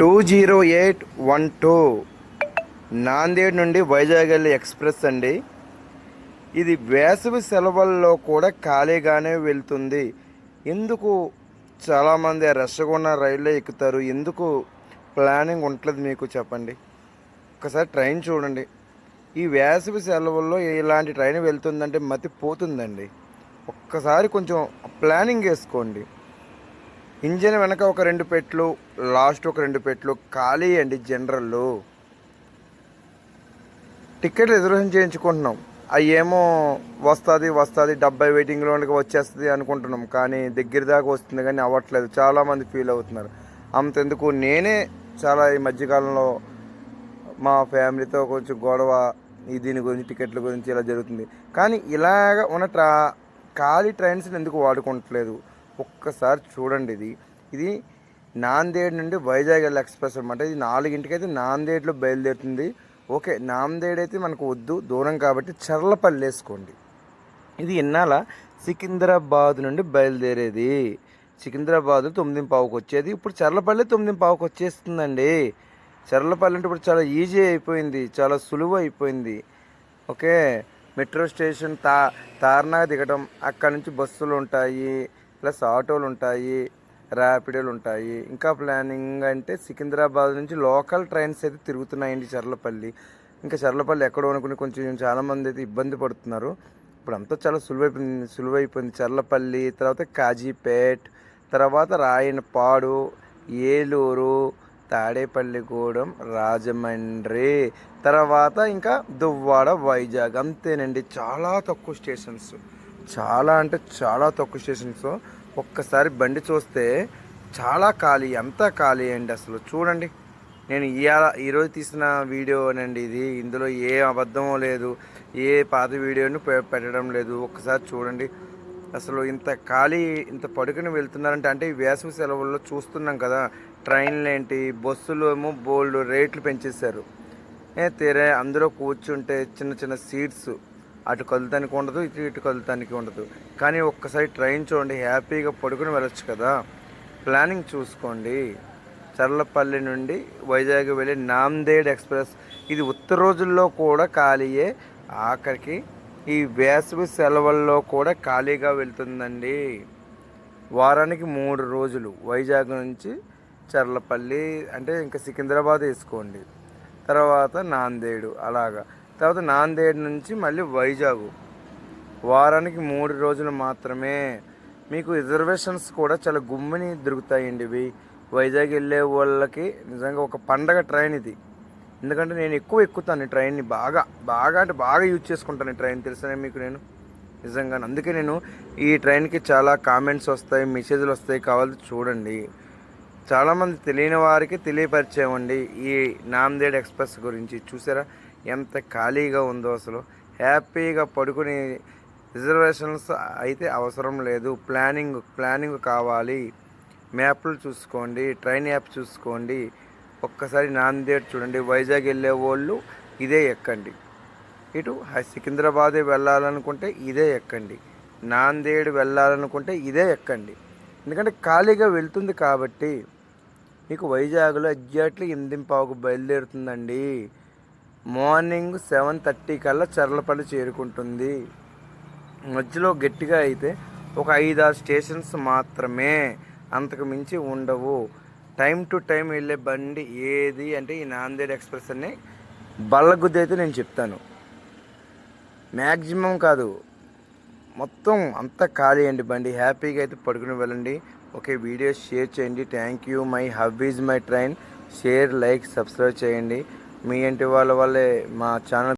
Two zero eight one two Nanded నుండి వైజాగ్ వెళ్ళే express అండి. ఇది వేసవి సెలవుల్లో కూడా ఖాళీగానే వెళ్తుంది. ఎందుకు చాలామంది రష్గా ఉన్న రైల్లో ఎక్కుతారు? ఎందుకు ప్లానింగ్ ఉంటుంది మీకు చెప్పండి. ఒకసారి ట్రైన్ చూడండి. ఈ వేసవి సెలవుల్లో ఇలాంటి ట్రైన్ వెళ్తుందంటే మతి పోతుందండి ఒక్కసారి కొంచెం ప్లానింగ్ వేసుకోండి. ఇంజన్ వెనక ఒక రెండు పెట్లు లాస్ట్ ఒక రెండు పెట్లు ఖాళీ అండి జనరల్లో. టికెట్లు రిజర్వేషన్ చేయించుకుంటున్నాం. అవి ఏమో వస్తుంది వస్తుంది డెబ్బై వెయిటింగ్లో వచ్చేస్తుంది అనుకుంటున్నాం. కానీ దగ్గర దాకా వస్తుంది కానీ అవ్వట్లేదు. చాలామంది ఫీల్ అవుతున్నారు. అంతెందుకు? నేనే చాలా ఈ మధ్యకాలంలో మా ఫ్యామిలీతో కొంచెం గొడవ ఈ దీని గురించి టికెట్ల గురించి ఇలా జరుగుతుంది. కానీ ఇలాగ ఉన్న ట్రా ఖాళీ ట్రైన్స్ని ఎందుకు వాడుకుంటలేదు? ఒక్కసారి చూడండి ఇది. ఇది నాందేడ్ నుండి వైజాగ్ వెళ్ళే ఎక్స్ప్రెస్ అనమాట ఇది నాలుగింటికి అయితే నాందేడ్లో బయలుదేరుతుంది. ఓకే నాందేడ్ అయితే మనకు వద్దు దూరం కాబట్టి చర్లపల్లి వేసుకోండి. ఇది ఇన్నాళ సికింద్రాబాద్ నుండి బయలుదేరేది. సికింద్రాబాద్ తొమ్మిది పావుకు వచ్చేది. ఇప్పుడు చర్లపల్లి తొమ్మిది పావుకు వచ్చేస్తుందండి. చర్లపల్లి అంటే ఇప్పుడు చాలా ఈజీ అయిపోయింది చాలా సులువు అయిపోయింది. ఓకే మెట్రో స్టేషన్ తా తార్నా దిగటం అక్కడ నుంచి బస్సులు ఉంటాయి. ప్లస్ ఆటోలు ఉంటాయి ర్యాపిడోలు ఉంటాయి. ఇంకా ప్లానింగ్ అంటే సికింద్రాబాద్ నుంచి లోకల్ ట్రైన్స్ అయితే తిరుగుతున్నాయండి చర్లపల్లి. ఇంకా చర్లపల్లి ఎక్కడో అనుకుని కొంచెం చాలామంది అయితే ఇబ్బంది పడుతున్నారు. ఇప్పుడు అంతా చాలా సులువైపోయింది సులువైపోయింది. చర్లపల్లి తర్వాత కాజీపేట్ తర్వాత రాయనపాడు ఏలూరు తాడేపల్లిగూడెం రాజమండ్రి తర్వాత ఇంకా దువ్వాడ వైజాగ్. అంతేనండి చాలా తక్కువ స్టేషన్స్. చాలా అంటే చాలా తక్కువ స్టేషన్స్ ఒక్కసారి బండి చూస్తే చాలా ఖాళీ అంతా ఖాళీ అండి అసలు. చూడండి నేను ఇవాళ ఈరోజు తీసిన వీడియోనండి ఇది. ఇందులో ఏ అబద్ధమో లేదు ఏ పాత వీడియోని పె- పెట్టడం లేదు. ఒక్కసారి చూడండి. అసలు ఇంత ఖాళీ ఇంత పడుకుని వెళ్తున్నారంటే అంటే ఈ వేసవి సెలవుల్లో చూస్తున్నాం కదా ట్రైన్లు ఏంటి బస్సులు ఏమో బోల్డ్ రేట్లు పెంచేశారు. ఏ తీరే అందులో కూర్చుంటే చిన్న చిన్న సీట్స్ అటు కదులుతానికి ఉండదు ఇటు ఇటు కదులుతానికి ఉండదు. కానీ ఒక్కసారి ట్రైన్ చూడండి హ్యాపీగా పడుకుని వెళ్ళొచ్చు కదా. ప్లానింగ్ చూసుకోండి. చర్లపల్లి నుండి వైజాగ్ వెళ్ళే నాందేడ్ ఎక్స్ప్రెస్. ఇది ఉత్తర రోజుల్లో కూడా ఖాళీయే. ఆఖరికి ఈ వేసవి సెలవుల్లో కూడా ఖాళీగా వెళ్తుందండి. వారానికి మూడు రోజులు. వైజాగ్ నుంచి చర్లపల్లి అంటే ఇంకా సికింద్రాబాద్ వేసుకోండి. తర్వాత నాందేడు అలాగా. తర్వాత నాందేడ్ నుంచి మళ్ళీ వైజాగ్. వారానికి మూడు రోజులు మాత్రమే. మీకు రిజర్వేషన్స్ కూడా చాలా గుమ్మని దొరుకుతాయండి ఇవి. వైజాగ్ వెళ్ళే వాళ్ళకి నిజంగా ఒక పండగ ట్రైన్ ఇది. ఎందుకంటే నేను ఎక్కువ ఎక్కుతాను ఈ ట్రైన్ని బాగా బాగా అంటే బాగా యూజ్ చేసుకుంటాను ఈ ట్రైన్. తెలుసనే మీకు నేను? నిజంగా అందుకే నేను ఈ ట్రైన్కి చాలా కామెంట్స్ వస్తాయి మెసేజ్లు వస్తాయి కావాలి చూడండి. చాలామంది తెలియని వారికి తెలియపరిచామండి ఈ నాందేడ్ ఎక్స్ప్రెస్ గురించి. చూసారా? ఎంత ఖాళీగా ఉందో అసలు. హ్యాపీగా పడుకుని రిజర్వేషన్స్ అయితే అవసరం లేదు. ప్లానింగ్ ప్లానింగ్ కావాలి. మ్యాప్లు చూసుకోండి ట్రైన్ యాప్ చూసుకోండి. ఒక్కసారి నాందేడ్ చూడండి. వైజాగ్ వెళ్ళే వాళ్ళు ఇదే ఎక్కండి. ఇటు సికింద్రాబాద్ వెళ్ళాలనుకుంటే ఇదే ఎక్కండి. నాందేడ్ వెళ్ళాలనుకుంటే ఇదే ఎక్కండి. ఎందుకంటే ఖాళీగా వెళ్తుంది కాబట్టి. మీకు వైజాగ్లో ఎగ్జాక్ట్లీ ఎనిమిది పావుకు బయలుదేరుతుందండి. మార్నింగ్ సెవెన్ థర్టీ కల్లా చర్లపల్లి చేరుకుంటుంది. మధ్యలో గట్టిగా అయితే ఒక ఐదారు స్టేషన్స్ మాత్రమే అంతకు మించి ఉండవు. టైం టు టైం వెళ్ళే బండి ఏది అంటే ఈ నాందేడ్ ఎక్స్ప్రెస్ అని బల్లగుద్ది అయితే నేను చెప్తాను. మ్యాక్సిమం కాదు. మొత్తం అంతా ఖాళీ అండి బండి. హ్యాపీగా అయితే పడుకుని వెళ్ళండి. ఓకే వీడియో షేర్ చేయండి. Thank you my hub is my train share like subscribe చేయండి. మీ ఇంటి వాళ్ళ వల్లే మా ఛానల్